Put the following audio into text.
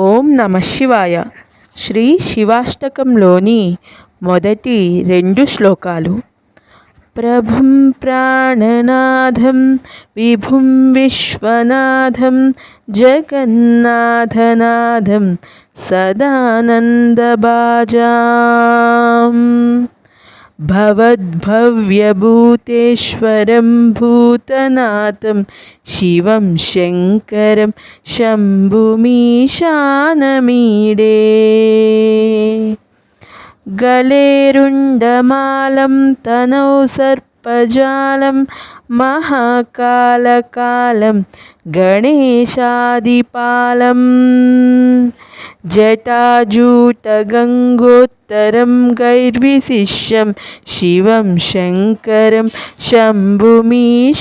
ఓం నమ శివాయ. శ్రీ శివాష్టకంలోని మొదటి రెండు శ్లోకాలు. ప్రభుం ప్రాణనాథం విభుం విశ్వనాథం జగన్నాథనాథం సదానందబాజాం. भवद्भव्यभूतेश्वरं भूतनाथं शिवं शङ्करं शम्भुमीशानमीडे गलेरुण्डमालं तनौ सर्पजालं महाकालकालं गणेशादिपालम् ജടാജൂതഗംഗോത്തരം ഗൈർവിശിഷ്യം ശിവം ശങ്കരം ശംഭുമീശാനമീടേ.